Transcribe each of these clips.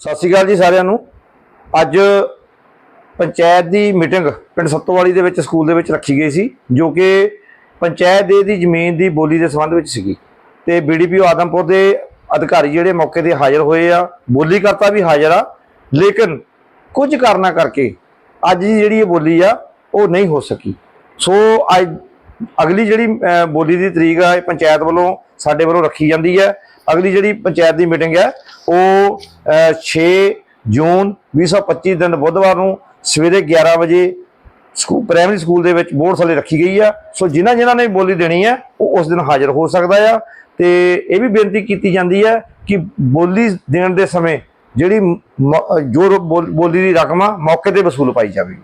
ਸਤਿ ਸ਼੍ਰੀ ਅਕਾਲ ਜੀ ਸਾਰਿਆਂ ਨੂੰ। ਅੱਜ ਪੰਚਾਇਤ ਦੀ ਮੀਟਿੰਗ ਪਿੰਡ ਸੱਤੋਵਾਲੀ ਦੇ ਵਿੱਚ, ਸਕੂਲ ਦੇ ਵਿੱਚ ਰੱਖੀ ਗਈ ਸੀ, ਜੋ ਕਿ ਪੰਚਾਇਤ ਦੇ ਦੀ ਜ਼ਮੀਨ ਦੀ ਬੋਲੀ ਦੇ ਸੰਬੰਧ ਵਿੱਚ ਸੀਗੀ। ਤੇ ਬੀਡੀਪੀਓ ਆਦਮਪੁਰ ਦੇ ਅਧਿਕਾਰੀ ਜਿਹੜੇ ਮੌਕੇ ਤੇ ਹਾਜ਼ਰ ਹੋਏ ਆ ਬੋਲੀ ਕਰਤਾ ਵੀ ਹਾਜ਼ਰ ਆ, ਲੇਕਿਨ ਕੁਝ ਕਾਰਨਾਂ ਕਰਕੇ ਅੱਜ ਦੀ ਜਿਹੜੀ ਇਹ ਬੋਲੀ ਆ, ਉਹ ਨਹੀਂ ਹੋ ਸਕੀ। ਸੋ ਅੱਜ ਅਗਲੀ ਜਿਹੜੀ ਬੋਲੀ ਦੀ ਤਰੀਕ ਆ, ਇਹ ਪੰਚਾਇਤ ਵੱਲੋਂ ਸਾਡੇ ਵੱਲੋਂ ਰੱਖੀ ਜਾਂਦੀ ਹੈ। ਅਗਲੀ ਜਿਹੜੀ ਪੰਚਾਇਤ ਦੀ ਮੀਟਿੰਗ ਹੈ ਉਹ ਅਹ, 6 ਜੂਨ 2025 ਦਿਨ ਬੁੱਧਵਾਰ ਨੂੰ ਸਵੇਰੇ 11 ਵਜੇ ਸਕੂਲ ਪ੍ਰਾਇਮਰੀ ਸਕੂਲ ਦੇ ਵਿੱਚ ਬੋਰਡ ਥੱਲੇ ਰੱਖੀ ਗਈ ਆ। ਸੋ ਜਿਨ੍ਹਾਂ ਜਿਨ੍ਹਾਂ ਨੇ ਬੋਲੀ ਦੇਣੀ ਹੈ ਉਹ ਉਸ ਦਿਨ ਹਾਜ਼ਰ ਹੋ ਸਕਦਾ ਆ। ਤੇ ਇਹ ਵੀ ਬੇਨਤੀ ਕੀਤੀ ਜਾਂਦੀ ਹੈ ਕਿ ਬੋਲੀ ਦੇਣ ਦੇ ਸਮੇਂ ਜਿਹੜੀ ਮ- ਜੋ ਰੋ- ਬੋਲੀ ਦੀ ਰਕਮ ਆ ਮੌਕੇ ਤੇ ਵਸੂਲ ਪਾਈ ਜਾਵੇਗੀ।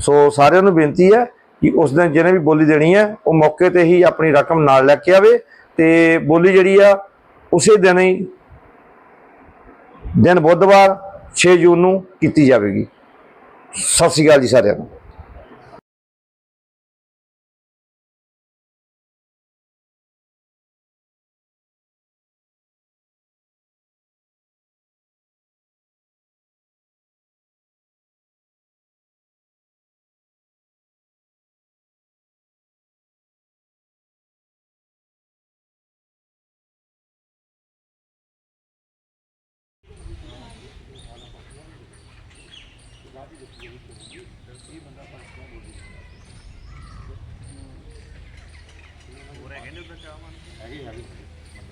ਸੋ ਸਾਰਿਆਂ ਨੂੰ ਬੇਨਤੀ ਹੈ ਕਿ ਉਸ ਦਿਨ ਜਿਹਨੇ ਵੀ ਬੋਲੀ ਦੇਣੀ ਹੈ ਉਹ ਮੌਕੇ ਤੇ ਹੀ ਆਪਣੀ ਰਕਮ ਨਾਲ ਲੈ ਕੇ ਆਵੇ ਤੇ ਬੋਲੀ ਜਿਹੜੀ ਆ ਉਸੇ ਦਿਨ ਹੀ, ਦਿਨ ਬੁੱਧਵਾਰ 6 ਜੂਨ ਨੂੰ ਕੀਤੀ ਜਾਵੇਗੀ। ਸਤਿ ਸ਼੍ਰੀ ਅਕਾਲ ਜੀ ਸਾਰਿਆਂ ਨੂੰ।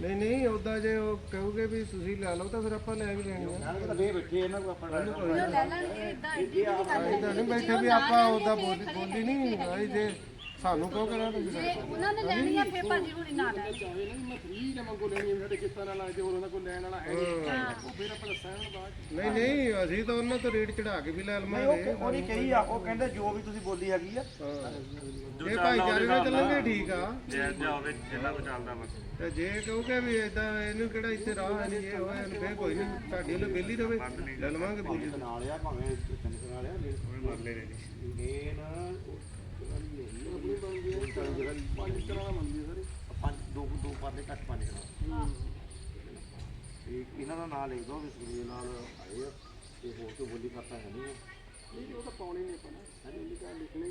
ਨਹੀਂ ਨਹੀਂ ਉਦਾਂ ਜੇ ਉਹ ਕਹੋਗੇ ਵੀ ਤੁਸੀਂ ਲੈ ਲਓ ਤਾਂ ਫਿਰ ਆਪਾਂ ਲੈ ਵੀ ਲੈਣੀ ਆ। ਲੈ ਲੈਣਗੇ ਇਦਾਂ ਇੱਡੀ ਵੀ ਗੱਲ ਨਹੀਂ ਬੈਠੇ ਵੀ ਆਪਾਂ ਉਦਾਂ ਬੋਲੀ ਬੋਲੀ ਨਹੀਂ ਆਈ ਜੇ ਸਾਨੂੰ ਕਹੋ ਕਰਾਂ ਤੁਸੀਂ? ਜੇ ਉਹਨਾਂ ਨੇ ਲੈਣੀ ਆ ਫੇਰ ਭਾਜੀ ਹੁਣੀ ਨਾ ਲੈਣ ਨਹੀਂ। ਨਹੀਂ ਅਸੀਂ ਤਾਂ ਉਹਨਾਂ ਤੋਂ ਰੇਟ ਚੜਾ ਕੇ ਵੀ ਲੈ ਲਵਾਂਗੇ। ਉਹਨੇ ਕਹੀ ਆ ਉਹ ਕਹਿੰਦੇ ਜੋ ਵੀ ਤੁਸੀਂ ਬੋਲੀ ਹੈਗੀ ਆ। ਜੇ ਭਾਈਚਾਰੇ ਨਾਲ ਚੱਲਾਂਗੇ ਠੀਕ ਆ। ਜੇ ਜਾਵੇ ਜਿੰਨਾ ਕੋ ਚੱਲਦਾ ਬਸ। ਤੇ ਜੇ ਕਹੋਗੇ ਵੀ ਇਦਾਂ ਇਹਨੂੰ ਕਿਹੜਾ ਇੱਥੇ ਰਾਹ ਹੈ ਨਹੀਂ ਇਹ ਹੋਇਆ ਫੇਰ ਕੋਈ ਨਹੀਂ। ਤੁਹਾਡੀ ਉਹਨੇ ਬੇਲੀ ਰਵੇ ਲੈ ਲਵਾਂਗੇ ਬੋਲੀ। ਨਾਲ ਆ ਭਾਵੇਂ ਤਿੰਨ ਨਾਲ ਆ ਮਰਲੇ ਦੇ ਜੀ। ਮੇਨ ਪੰਜ ਦੋ ਦੋ ਪਾਰਲੇ ਘੱਟ ਪੰਜ ਕਰਾ ਇਹ ਇਹਨਾਂ ਦਾ ਨਾਮ ਲਿਖ ਦੋ ਵੀ ਸੁਨੀਲ ਨਾਲ ਆਏ ਆ ਤੇ ਹੋਰ ਕੋਈ ਬੋਲੀ ਕਰਤਾ ਹੈ ਨਹੀਂ ਉਹ ਤਾਂ ਪਾਉਣੀ ਨਹੀਂ ਪਣਾ ਲਿਖਣੀ ਹੈ